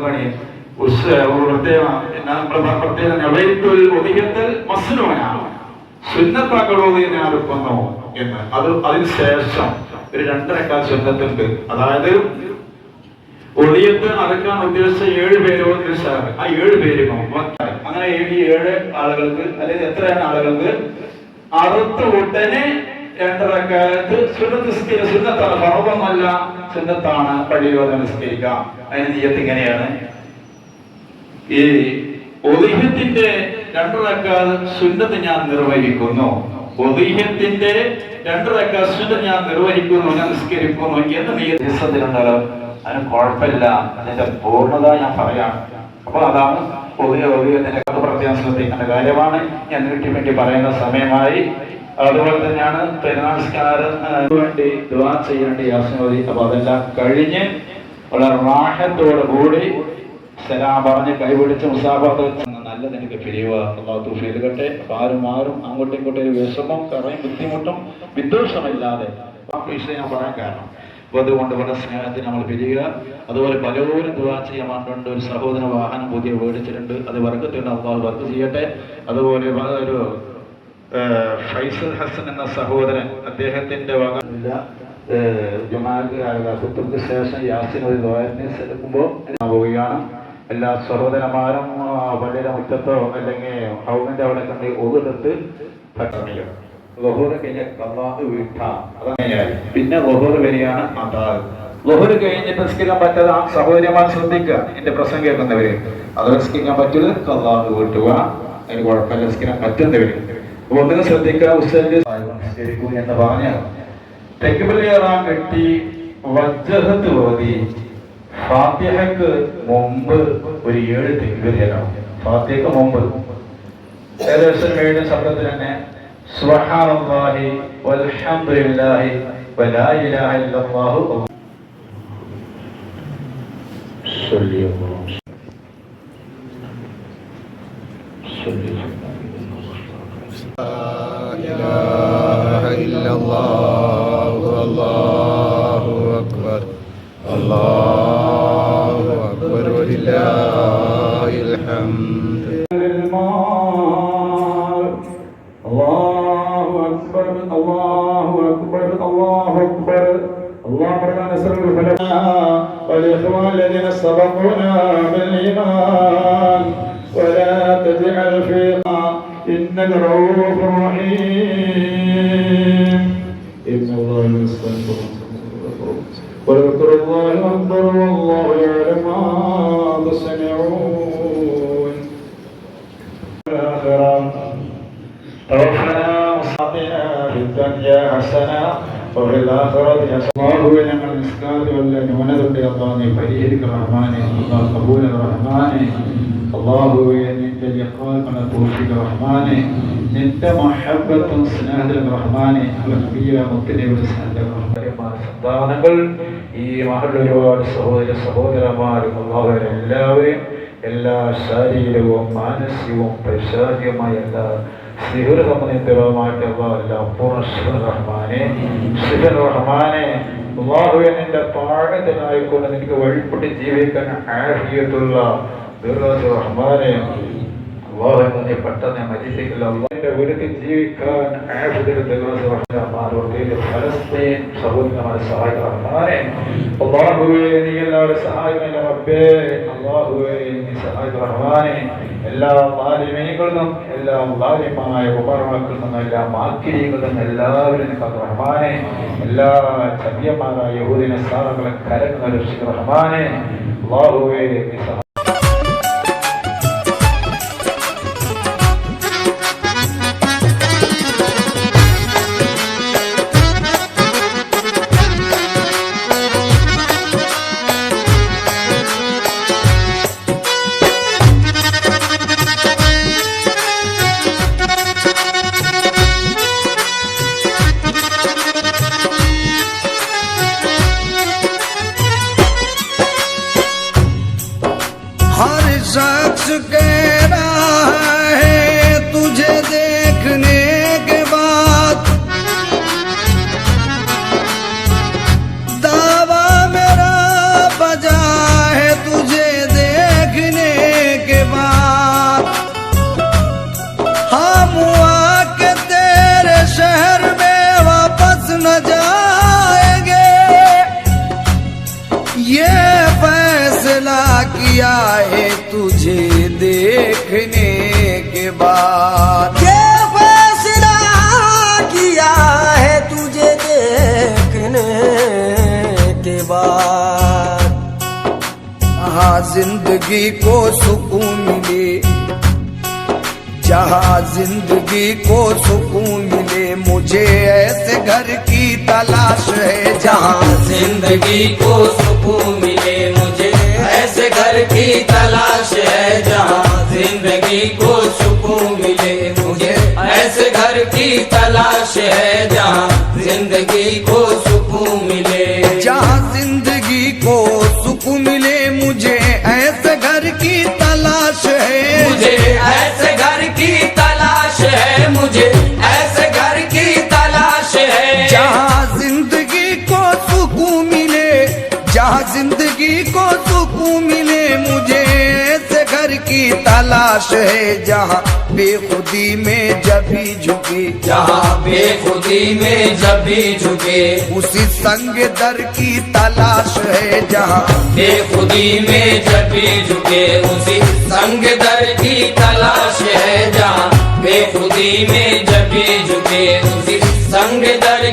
മണി ഉസ് പ്രത്യേകം സുന്നത്താക്കളോട് ഞാൻ എടുക്കുന്നു എന്ന് അത് അതിനുശേഷം ഒരു രണ്ടരക്കാൽ സുന്നത്തുണ്ട്. അതായത് ഒളിയത്ത് അടക്കാൻ ഉദ്ദേശിച്ച ഏഴ് പേരോ ഉദ്ദേശിച്ചാണ് ആ ഏഴ് പേര് അങ്ങനെ ഈ ഏഴ് ആളുകൾക്ക് അല്ലെങ്കിൽ എത്രയാണ് ആളുകൾക്ക്? അറുത്ത് ഉടനെ രണ്ടരക്കാലത്ത് സുന്നത്ത് സുന്നത്താണ് ഫറവമല്ല സുന്നത്താണ് പള്ളിയോടെ നിസ്കരിക്കാം അതിന് നീയത്ത് ഇങ്ങനെയാണ്. ഈ ഒതിഹ്യത്തിന്റെ രണ്ടരക്കാൽ സുന്നത്ത് ഞാൻ നിർവഹിക്കുന്നു. ഒതിഹ്യത്തിന്റെ രണ്ടരക്കാൽ സുന്നത്ത് ഞാൻ നിർവഹിക്കുന്നു ഞാൻ നിസ്കരിക്കുന്നു എന്ന് നീയത്തിലുണ്ടല്ലോ അതിന് കുഴപ്പമില്ല. അതിന്റെ പൂർണത ഞാൻ പറയാം. അപ്പൊ അതാണ് പൊതുവെ ഒതിഹ്യത്തിന്റെ കഥ പ്രത്യേകം ശ്രദ്ധിക്കേണ്ട കാര്യമാണ്. ഞാൻ വേണ്ടി പറയുന്ന സമയമായി അതുപോലെ തന്നെയാണ് പെരുന്നാൾ വേണ്ടി ദുആ ചെയ്യേണ്ട യാസനോദി അപ്പൊ അതെല്ലാം കഴിഞ്ഞ് വളരെ റാഹത്തോടു കൂടി സലാം പറഞ്ഞ് കൈപിടിച്ച് മുസാഫത്ത് നല്ല നിനക്ക് പിരിയുക. അള്ളാഹു തൗഫീഖ് നൽകട്ടെ. അപ്പൊ ആരും ആരും അങ്ങോട്ടും ഇങ്ങോട്ടും ഒരു വിഷമം കറയും ബുദ്ധിമുട്ടും വിദ്വേഷമില്ലാതെ ഞാൻ പറയാൻ കാരണം. അപ്പൊ അതുകൊണ്ട് വളരെ സ്നേഹത്തിന് നമ്മൾ പിരിയുക. അതുപോലെ പലരും ദുവാ ചെയ്യാൻ വേണ്ടിയുണ്ട് ഒരു സഹോദര വാഹനം പുതിയ മേടിച്ചിട്ടുണ്ട്. അത് വർക്കത്തുണ്ട്. അള്ളാഹു വർക്ക് ചെയ്യട്ടെ. അതുപോലെ ഒരു ഫൈസൽ ഹസൻ എന്ന സഹോദരൻ അദ്ദേഹത്തിന്റെ വക ജുമാക്ക് ശേഷം യാസിൻ ഒരു എടുക്കുമ്പോൾ പോവുകയാണ് എല്ലാ സഹോദരന്മാരും പള്ളിയുടെ മുറ്റത്തോ അല്ലെങ്കിൽ ഹൗമിന്റെ അവിടെ കണ്ട് ഒതുടുത്ത് പിന്നെ ലഹോറ് വരികയാണ് അതാത് ലഹോറ് കഴിഞ്ഞ് നിസ്കരിക്കാൻ പറ്റാതെ ആ സഹോദരന്മാർ ശ്രദ്ധിക്കുക. എന്റെ പ്രസംഗം കേൾക്കുന്നവര്. അത് നിസ്കരിക്കാൻ പറ്റില്ല കള്ളാഹ് വീട്ടുക. അതിന് കുഴപ്പമില്ല നിസ്കരിക്കാൻ പറ്റുന്നവര്. ഒന്നിനും ശ്രദ്ധിക്കാൻ ഉസ്താദിന്റെ ശരിക്കും എന്ന് പറഞ്ഞാൽ തെക്കുബിലേറാൻ കെട്ടി വജ്ജഹത്ത് ഓതി ഫാത്തിഹക്ക് മുമ്പ് ഒരു ഏഴ് തെക്കുബിലേറാം ഫാത്തിഹക്ക് മുമ്പ്. ഏകദേശം ഏഴ് ശബ്ദത്തിൽ തന്നെ സുഹാനുല്ലാഹി വൽഹംദുലില്ലാഹി വലാ ഇലാഹ ഇല്ലല്ലാഹു സല്ലല്ലാഹു അലൈഹി വസല്ലം إله إلا الله الله أكبر الله أكبر ولله الحمد. الله أكبر الله أكبر الله أكبر. اللهم ربنا نسأل الفلاح والإخوان الذين سبقونا بالإيمان. ولا تجعل فينا إنك رؤوف رحيم. إن الله يستغفر وذكر الله أكبر والله يعلم ما تصنعون الآخرة توفنا وصاتنا في الدنيا حسنة ഞങ്ങൾ നിസ്കാരത്തിലുള്ള ന്യൂനതയുടെ അള്ളാഹ് പരിഹരിക്കണം. റഹ്മാനെ അള്ളാഹ് കബൂല റഹ്മാനെ. അള്ളാഹുവെ നിന്റെ ലക്വാക്കളെ തോഷിക്ക റഹ്മാനെ. നിന്റെ മഹബത്തും സ്നേഹത്തിലും റഹ്മാനെ. മുത്തിനെയുടെ സന്താനങ്ങൾ. ഈ മഹൽ ഒരുപാട് സഹോദര സഹോദരന്മാരും അള്ളാഹുവരെ എല്ലാവരെയും എല്ലാ ശാരീരികവും മാനസികവും പൈശാചികമായ എല്ലാ എല്ലാം പൂർണ ശിവൻ റഹ്മാനെ റഹ്മാനെ അള്ളാഹുവെ നിന്റെ നിനക്ക് വഴിപ്പെട്ട് ജീവിക്കാൻ ആഹിയത്തുള്ള റഹ്മാനെ പെട്ടെന്ന് മരിച്ചിട്ടില്ല അള്ളാഹിന്റെ വീട്ടിൽ ജീവിക്കാൻ ഫലസ്തീൻ സഹോദരന്മാരെ സഹായിക്കുന്ന റഹ്മാനെ നീ എല്ലാവരും റബ്ബേ. അള്ളാഹുവെ നീ സഹായിക്കുന്ന റഹ്മാനെ എല്ലാ മാലിന്യങ്ങളിൽ നിന്നും എല്ലാ മാലിന്യമായ ഉപകരണങ്ങളിൽ നിന്നും എല്ലാ മാക്കിരികളിൽ എല്ലാവരും റഹ്മാനെ എല്ലാ ചതിയന്മാരായ യഹൂദിനെ സാധനങ്ങളെ കരങ്ങൾ രക്ഷിക്കുന്ന റഹ്മാനെ അള്ളാഹുവെ നീ देखने के बाद। ये फैसला किया है तुझे देखने के बाद। हाँ ज़िंदगी को सुकून मिले। जहाँ ज़िंदगी को सुकून मिले मुझे ऐसे घर की तलाश है। जहाँ जहाँ ज़िंदगी को सुकून मिले मुझे ऐसे घर की तलाश है। जहाँ ज़िंदगी को सुकून मिले मुझे। ऐसे घर की तलाश है जहाँ ज़िंदगी को सुकून मिले। जहाँ ज़िंदगी को सुकून मिले मुझे ऐसे घर की तलाश है। मुझे ऐसे घर की तलाश है मुझे ऐसे ज़िंदगी को सुकून मिले मुझे ऐसे घर की तलाश है जहाँ बेखुदी में जब भी झुके। जहाँ बेखुदी में जब भी झुके। उसी संग दर की तलाश है जहाँ बेखुदी में जब भी झुके। उसी संग दर की तलाश है जहाँ बेखुदी में जब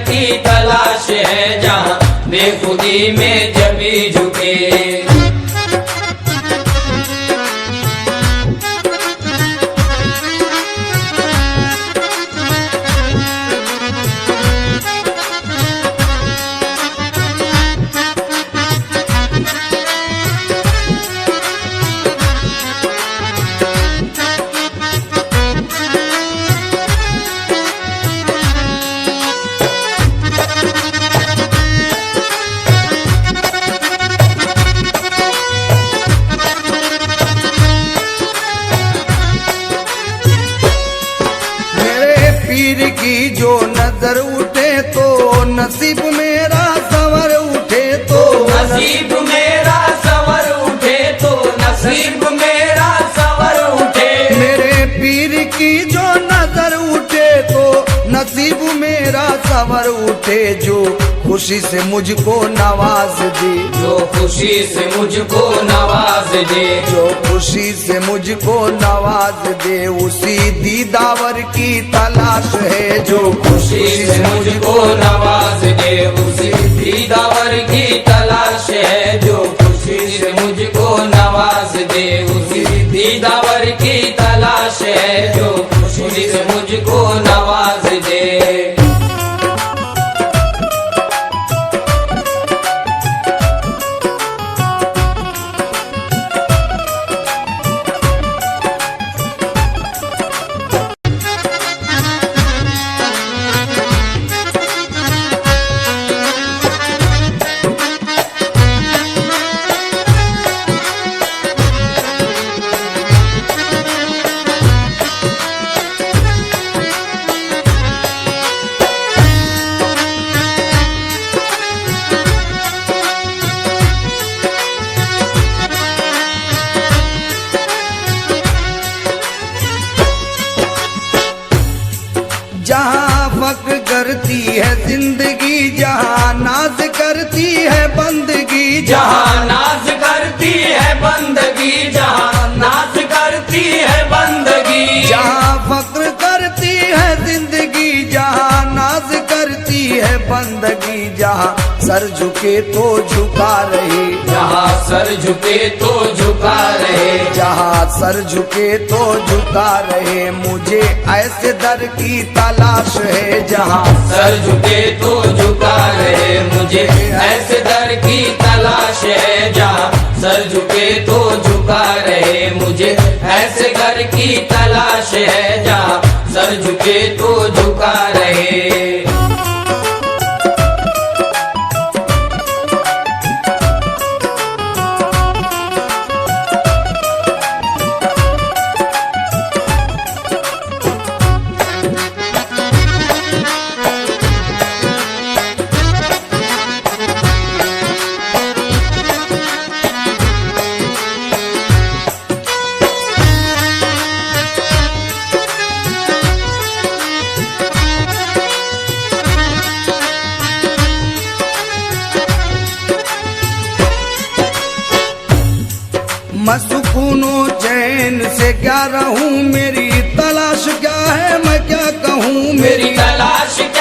की तलाश है जहाँ बेखुदी में जमी झुके। नसीब मेरा सवर उठे जो खुशी से मुझको नवाज़ दे। जो खुशी से मुझको नवाज़ दे। जो खुशी से मुझको नवाज़ दे उसी दीदावर की तलाश है जो खुशी से मुझको नवाज़ दे उसी दीदावर की तलाश है जो खुशी से मुझको नवाज़ दे उसी दीदावर की तलाश है जो खुशी से मुझको नवाज़ है ज़िंदगी जहाँ नाज करती है बंदगी। जहाँ करती है बंदगी जहाँ सर झुके तो झुका रहे। जहाँ सर झुके तो झुका रहे। जहाँ सर झुके तो झुका रहे। मुझे ऐसे दर की तलाश है जहाँ सर झुके तो झुका रहे। मुझे ऐसे दर की तलाश है जहाँ सर झुके तो झुका रहे। मुझे ऐसे घर की तलाश है जहाँ सर झुके तो झुका रहे। मैं सुकूनो चैन से क्या रहूँ? मेरी तलाश क्या है? मैं क्या कहूँ? मेरी तलाश क्या